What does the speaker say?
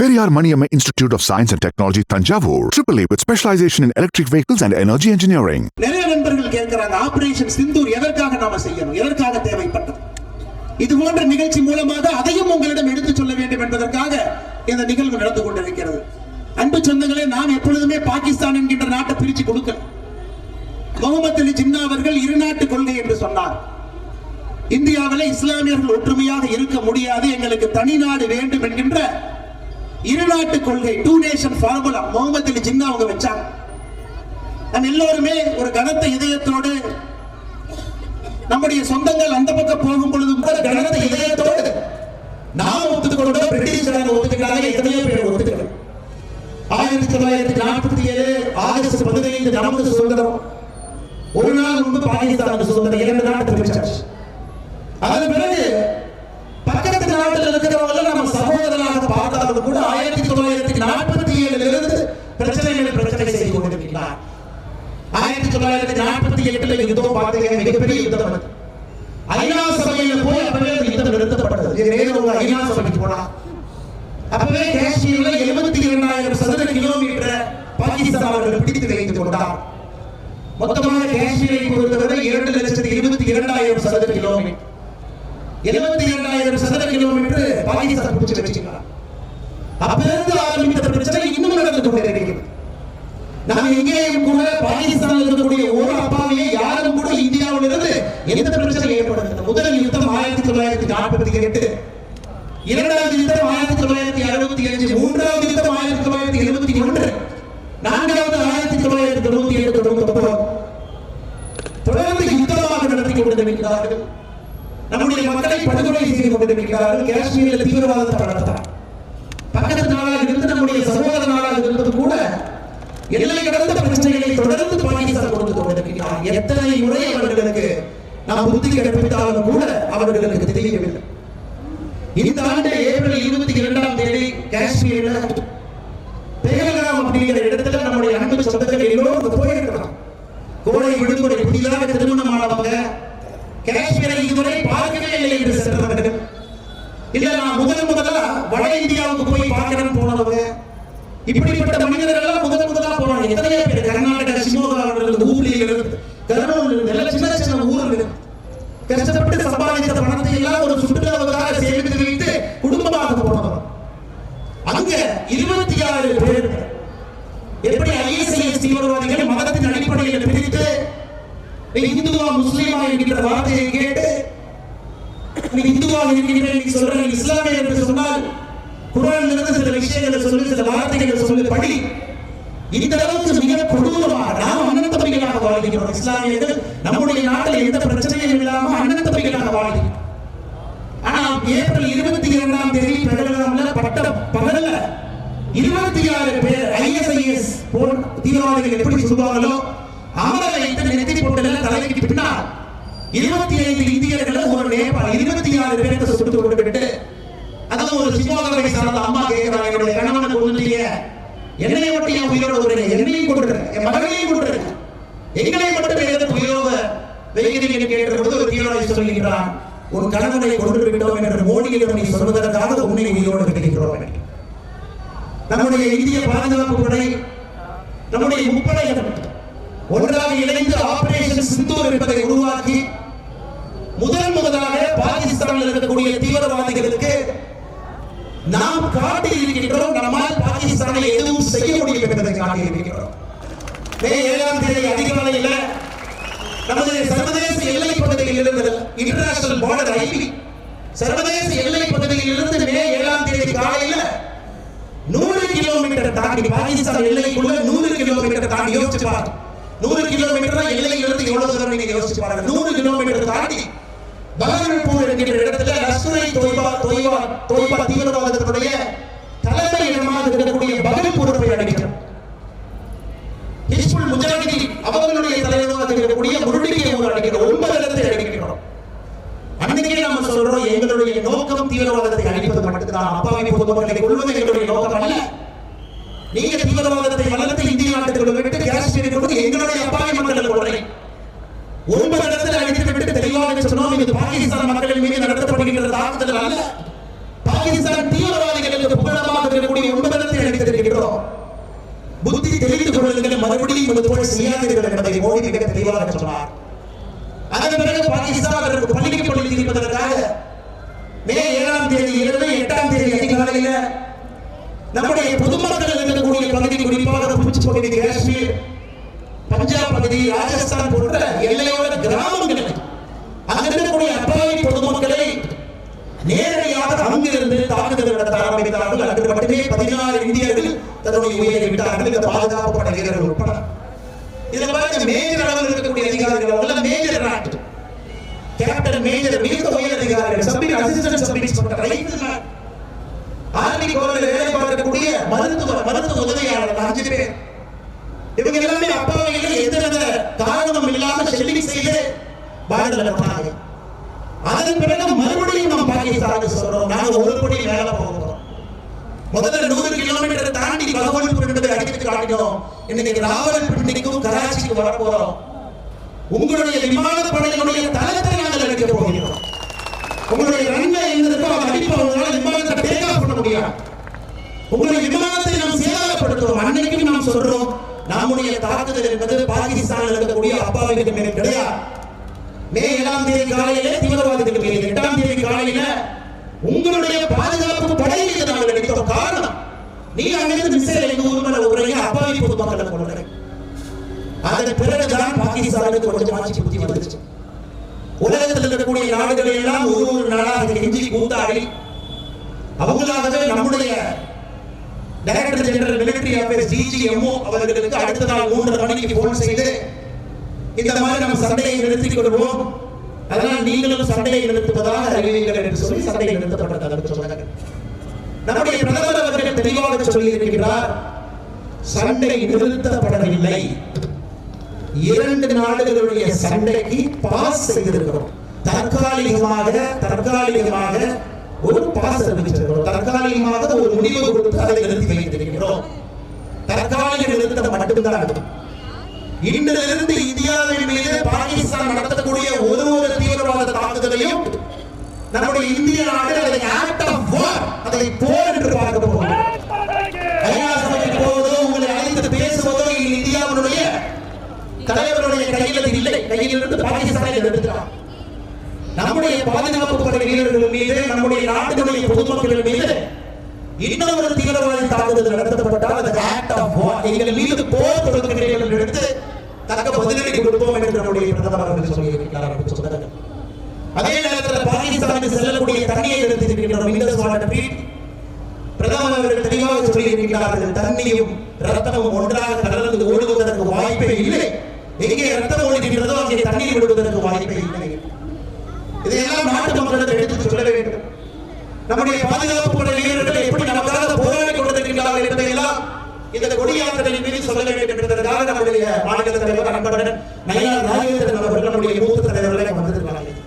Periyar Maniammai institute of science and technology Thanjavur triple A with specialisation in electric vehicles and energy engineering நிறைய நண்பர்கள் கேட்கிறாங்க operation Sindoor எதற்காக நாம செய்யணும்? எதற்காக தேவைப்பட்டது? இது போன்ற நிகழ்ச்சி மூலமாக அதையும் உங்களிடம் எடுத்துச் சொல்ல வேண்டும் என்பதற்காக இந்த நிகழ்வு நடந்து கொண்டிருக்கிறது. அன்பு சொந்தங்களே நாம் எப்பொழுதுமே பாகிஸ்தான் என்கின்ற நாட்டை பிரிச்சு கொடுக்கல. முகமது அலி ஜின்னா அவர்கள் இரு நாட்டு கொள்கை என்று சொன்னார். இந்தியாவில் இஸ்லாமியர்கள் ஒற்றுமையாக இருக்க முடியாது எங்களுக்கு தனி நாடு வேண்டும் என்கின்ற இருநாட்டு கொள்கை two nation formula Muhammad Ali Jinnah அவங்க வச்சாங்க. நம்ம எல்லோருமே ஒரு கனத்த இதயத்தோடு நம்முடைய சொந்தங்கள் அந்த பக்கம் போகும் பொழுது கூட கனத்த இதயத்தோடு நாம் ஒத்துக்கொண்டோம் பிரிட்டிஷ்காரங்க ஒத்துக்கிறாங்க எத்தனையோ பேர் ஒத்துக்கிறோம் ஆயிரத்தி தொள்ளாயிரத்தி நாற்பத்தி ஏழு ஆகஸ்ட் பதினைந்து நமது சுதந்திரம். ஒரு நாள் முன்பு பாகிஸ்தான் சுதந்திரம். இரண்டு நாட்டு பிரிச்சாச்சு அதன் பிறகு பக்கத்து நாட்டில் இருக்கிறவங்க நம்ம சகோதரனாக பார்த்தாலும் கூட ஆயிரத்தி தொள்ளாயிரத்தி நாற்பத்தி ஏழுல இருந்து பிரச்சனைகளை பிரச்சனை இருந்தார் ஆயிரத்தி தொள்ளாயிரத்தி நாற்பத்தி எட்டுல யுத்தம் பார்த்தீங்க மிகப்பெரிய யுத்தம் ஐநா சபையில போய் அப்பவே அந்த யுத்தம் நிறுத்தப்பட்டது. இது ஐநா சபைக்கு போனா அப்பவே காஷ்மீர்ல எழுபத்தி இரண்டாயிரம் சதுர கிலோமீட்டர் பாகிஸ்தான் அவர்கள் பிடித்து வைத்துக் கொண்டார். மொத்தமாக காஷ்மீரை பொறுத்தவரை இரண்டு லட்சத்தி இருபத்தி இரண்டாயிரம் சதுர கிலோமீட்டர் எழுபத்தி இரண்டாயிரம் சதுர கிலோமீட்டர் பாகிஸ்தான் பிடிச்சு வச்சுக்கலாம் அப்பிருந்து ஆரம்பித்த பிரச்சனை இன்னும் நடந்து கொண்டிருக்கிறது நாம் இங்கேயும் கூட பாகிஸ்தானில் இருக்கக்கூடிய ஒரு அப்பாவியை யாரும் கூட இந்தியாவில் இருந்து எந்த பிரச்சனை ஏற்படுகிறது முதல் யுத்தம் ஆயிரத்தி தொள்ளாயிரத்தி நாற்பத்தி எட்டு. இரண்டாவது யுத்தம் ஆயிரத்தி தொள்ளாயிரத்தி அறுபத்தி அஞ்சு. மூன்றாவது யுத்தம் ஆயிரத்தி தொள்ளாயிரத்தி எழுபத்தி ஒன்று. நான்காவது ஆயிரத்தி தொள்ளாயிரத்தி தொண்ணூத்தி ஏழு தொண்ணூத்தி ஒன்பது. தொடர்ந்து யுத்தமாக நடத்தி கொண்டிருக்கிறார்கள். நம்முடைய மக்களை படுகொலை செய்து கொண்டிருக்கிறார்கள். காஷ்மீரில் தீவிரவாதத்தை நடத்தார் எல்லை கடந்த பிரச்சனைகளை தொடர்ந்து பாகிஸ்தான் கொண்டு கொண்டிருக்கிறார் எத்தனை முறை அவர்களுக்கு நாம் புத்தி கற்பித்தாலும் கூட அவர்களுக்கு தெரியவில்லை. இந்த ஆண்டு ஏப்ரல் இருபத்தி இரண்டாம் தேதி காஷ்மீரில் பேகலாம் அப்படிங்கிற இடத்துல நம்முடைய அன்பு சொந்தங்கள் எல்லோரும் அங்க கோடை விடுமுறை புதிதாக திருமணமானவங்க காஷ்மீரை இதுவரை பார்க்கவே இல்லை என்று சென்றவர்கள். இல்ல நான் முதல் முதலா வட இந்தியாவுக்கு போய் பார்க்கிறேன் போனவங்க இப்படிப்பட்ட மனிதர்கள் எல்லாம் முதல் முதலா போனாங்க எத்தனையோ பேர் கர்நாடகா சிமோகாவில் இருந்து ஊர்லியில் இருந்து. கர்னூல் இருந்து எல்லாம் சின்ன சின்ன ஊரில் இருந்து கஷ்டப்பட்டு சம்பாதித்த பணத்தை எல்லாம் ஒரு சுற்றுலாவுக்காக சேமித்து வைத்து குடும்பமாக போனவர். அங்க இருபத்தி ஆறு பேர். எப்படி ஐஎஸ்ஐஎஸ் தீவிரவாதிகள் மதத்தின் அடிப்படையில் பிரித்து இந்துவா முஸ்லீமா என்கிற வார்த்தையை கேட்டு நீ இந்துவா இருக்கிறேன் நீ சொல்ற இஸ்லாமிய என்று சொன்னால் குரான் இருந்து சில விஷயங்களை சொல்லி சில வார்த்தைகளை சொல்லி படி இந்த அளவுக்கு மிக கொடூரமாக நாம் அண்ணன் தம்பிகளாக வாழ்கிறோம் இஸ்லாமியர்கள் நம்முடைய நாட்டில் எந்த பிரச்சனையும் இல்லாமல் அண்ணன் தம்பிகளாக வாழ்கிறோம் ஆனால் ஏப்ரல் இருபத்தி இரண்டாம் தேதி பிரகடனம்ல பட்ட பகல்ல இருபத்தி ஆறு பேர் ஐஎஸ்ஐஎஸ் தீவிரவாதிகள் எப்படி சொல்லுவாங்களோ அவரை வைத்து நெத்தி போட்டல தலைக்கு பின்னால் இருபத்தி ஐந்து இந்தியர்களை ஒரு நேபாள் இருபத்தி ஆறு பேருக்கு சுட்டு கொண்டு விட்டு அதான் ஒரு சிமோகாவை சார்ந்த அம்மா கேட்கிறாங்க என்னுடைய கணவனை கொண்டுட்டீங்க என்னை மட்டும் என் உயிரோட என் மகனையும் எங்களை மட்டும் வைக்கிறீங்க என்று கேட்ட பொழுது ஒரு தீவிரவாதி சொல்லுகிறான் ஒரு கணவனை கொண்டு விட்டோம் என்று மோடியிடம் நீ சொல்வதற்காக உன்னை உயிரோடு கிடைக்கிறோம் என்று. நம்முடைய இந்திய பாதுகாப்பு படை நம்முடைய முப்படைகள் ஒன்றாக இணைந்து ஆபரேஷன் சிந்தூர் என்பதை உருவாக்கி முதல் முதலாக பாகிஸ்தானில் இருக்கக்கூடிய தீவிரவாதிகளுக்கு நாம் காட்டி இருக்கின்றோம் நம்மால் பாகிஸ்தானில் எதுவும் செய்ய முடியும் என்பதை காட்டி இருக்கின்றோம் மே ஏழாம் தேதி அதிகாலையில் நமது சர்வதேச எல்லை பகுதியில் இருந்து இன்டர்நேஷனல் பார்டர் ஐபி சர்வதேச எல்லை பகுதியில் இருந்து மே ஏழாம் தேதி காலையில் நூறு கிலோமீட்டர் தாண்டி பாகிஸ்தான் எல்லைக்குள்ள நூறு கிலோமீட்டர் தாண்டி யோசிச்சு பாருங்க நூறு கிலோமீட்டர் எல்லையிலிருந்து எவ்வளவு தூரம் நீங்க யோசிச்சு பாருங்க. நூறு கிலோமீட்டர் தாண்டி பகல்பூர் என்கிற இடத்துல லஷ்கரை தொய்பா தொய்பா தொய்பா தீவிரவாதத்தினுடைய தலைமை இடமாக இருக்கக்கூடிய பகல்பூர் போய் அடைக்கிறோம் ஹிஸ்புல் முஜாஹிதீன் அவர்களுடைய தலைவராக இருக்கக்கூடிய முருடிக்கை ஊர் அடைக்கிறோம் ஒன்பது இடத்தை அடைக்கிறோம் அன்னைக்கே நாம சொல்றோம் எங்களுடைய நோக்கம் தீவிரவாதத்தை அழிப்பது மட்டும்தான் அப்பாவி பொதுமக்களை கொள்வது எங்களுடைய நோக்கம் அல்ல நீங்க தீவிரவாதத்தை வளர்த்து இந்திய நாட்டுக்கு விட்டு காஷ்மீரை கொண்டு எங்களுடைய அப்பாவி மக்கள் கொள்றேன் ஒன்பது இடத்துல அழித்து விட்டு தெளிவாக சொன்னோம் இது பாகிஸ்தான் மக்கள் மீது நடத்தப்படுகின்ற தாக்குதல் அல்ல. பாகிஸ்தான் தீவிரவாதிகளுக்கு புகழமாக இருக்கக்கூடிய இருக்கிறோம் புத்தி தெளிந்து கொள்ளுங்கள் மறுபடியும் இது போல செய்யாதீர்கள் என்பதை மோடி மிக தெளிவாக சொன்னார். அதன் பிறகு பாகிஸ்தான் அதற்கு பள்ளிக்கு பள்ளி இருப்பதற்காக மே ஏழாம் தேதி இரவு எட்டாம் தேதி அதிகாலையில் நம்முடைய பொதுமக்கள் இருக்கக்கூடிய பகுதி குறிப்பாக பூச்சி பகுதி காஷ்மீர் பஞ்சாப் பகுதி ராஜஸ்தான் போன்ற எல்லையோர கிராமங்களில் அங்கிருக்கக்கூடிய அப்பாவி பொதுமக்களை நேரடியாக அங்கிருந்து தாக்குதல் நடத்த ஆரம்பித்தார்கள். அன்று மட்டுமே பதினாறு இந்தியர்கள் தன்னுடைய உயிரை விட்டார்கள். இந்த பாதுகாப்பு படை வீரர்கள் உட்பட. இதுல பாருங்க மேஜர் அளவில் இருக்கக்கூடிய அதிகாரிகள் மேஜர் நாட்டு கேப்டன் மேஜர் மிக உயர் அதிகாரிகள் சப் அசிஸ்டன்ட் சப் சொல்ற ரைட் ஆர்மி கோரில் வேலை பார்க்கக்கூடிய மருத்துவ மருத்துவ உதவியாளர் அஞ்சு பேர். இவங்க எல்லாமே அப்பாவைகளை எந்தவித காரணம் இல்லாம ஷெல்லிங் செய்து பாரதில் போனாங்க அதன் பிறகு மறுபடியும் நம்ம பாகிஸ்தானுக்கு சொல்றோம். நாங்க ஒரு படி மேல போகிறோம் முதல்ல நூறு கிலோமீட்டர் தாண்டி பகவல்பூர் என்பதை அடித்து காட்டினோம். இன்னைக்கு ராவல்பிண்டிக்கும் கராச்சிக்கு வர போறோம் உங்களுடைய விமானப்படையினுடைய தளத்தை நாங்கள் எடுக்க போகிறோம். உங்களுடைய ரன்வே எங்களுக்கு அதை அடிப்போம் உங்களால விமானத்தை டேக் ஆஃப் பண்ண முடியாது உங்களுடைய விமானத்தை நாம் சேதாரப்படுத்துவோம் அன்னைக்கு நாம் சொல்றோம் நம்முடைய தாக்குதல் என்பது பாகிஸ்தானில் இருக்கக்கூடிய அப்பாவிகளுக்கு மேலே கிடையாது மே ஏழாம் தேதி காலையிலே தீவிரவாதத்துக்கு மேலே எட்டாம் தேதி காலையில உங்களுடைய பாதுகாப்பு படை நாங்கள் எடுத்தோம். காரணம் நீ அங்கிருந்து மிசைல் எங்க ஊர் மேல உரைய அப்பாவி பொதுமக்களை கொள்ளுங்க அதன் பிறகுதான் பாகிஸ்தானுக்கு கொஞ்சம் ஆட்சி புத்தி வந்துச்சு உலகத்தில் இருக்கக்கூடிய நாடுகள் எல்லாம் ஒரு ஒரு நாடாக கெஞ்சி கூத்தாடி அவங்களாகவே நம்முடைய director general military affairs DGMO அவர்களுக்கு அடுத்த நாள் மூன்று மணிக்கு போன் செய்து இந்த மாதிரி நம்ம சண்டையை நிறுத்திக் கொள்வோம். அதனால் நீங்களும் சண்டையை நிறுத்துவதாக அறிவிங்கள் என்று சொல்லி சண்டையை நிறுத்தப்பட்டதாக என்று சொன்னாங்க நம்முடைய பிரதமர் அவர்கள் தெளிவாக சொல்லி இருக்கின்றார் சண்டை நிறுத்தப்படவில்லை. இரண்டு நாடுகளுடைய சண்டைக்கு பாஸ் செய்திருக்கிறோம். தற்காலிகமாக தற்காலிகமாக ஒரு பாஸ் அறிவிச்சிருக்கிறோம். தற்காலிகமாக ஒரு முடிவு கொடுத்து அதை நிறுத்தி வைத்திருக்கிறோம். தற்காலிக நிறுத்தம் மட்டும்தான். இன்றிலிருந்து இந்தியாவில் மீது பாகிஸ்தான் நடத்தக்கூடிய ஒரு ஒரு தீவிரவாத தாக்குதலையும் நம்முடைய இந்திய நாடு அதை ஆக்ட் ஆஃப் வார் அதை போர் என்று பார்க்க போகிறோம் ஐநா சபைக்கு போவதோ உங்களை அழைத்து பேசுவதோ இனி இந்தியாவுடைய தலைவருடைய கையில் கையிலிருந்து பாகிஸ்தானை எடுத்துட்டான் நம்முடைய பாதுகாப்பு படை வீரர்கள் மீது நம்முடைய நாட்டினுடைய பொதுமக்கள் மீது இன்னொரு தீவிரவாதி தாக்குதல் நடத்தப்பட்டால் அது ஆக்ட் ஆஃப் வார் எங்கள் மீது போர் தொடுக்கிறீர்கள் எடுத்து தக்க பதிலடி கொடுப்போம் என்று நம்முடைய பிரதமர் அவர்கள் சொல்லியிருக்கிறார் என்று சொன்னார்கள் அதே நேரத்தில் பாகிஸ்தானுக்கு செல்லக்கூடிய தண்ணியை நிறுத்தியிருக்கின்றோம் இண்டஸ் வாட்டர் பிரதமர் அவர்கள் தெளிவாக சொல்லியிருக்கிறார்கள். தண்ணியும் ரத்தமும் ஒன்றாக கலந்து ஓடுவதற்கு வாய்ப்பே இல்லை. எங்கே ரத்தம் ஒழிக்கின்றதோ அங்கே தண்ணீர் விடுவதற்கு வாய்ப்பே இல்லை. இதையெல்லாம் நாட்டு மக்களுக்கு எடுத்து சொல்ல வேண்டும். நம்முடைய பாதுகாப்பு படை வீரர்கள் எப்படி நமக்காக போராடி கொண்டிருக்கிறார்கள் என்பதையெல்லாம் இந்த கொடியாற்றலின் மீது சொல்ல வேண்டும் என்பதற்காக நம்முடைய மாநில தலைவர் அன்புடன் நயினார்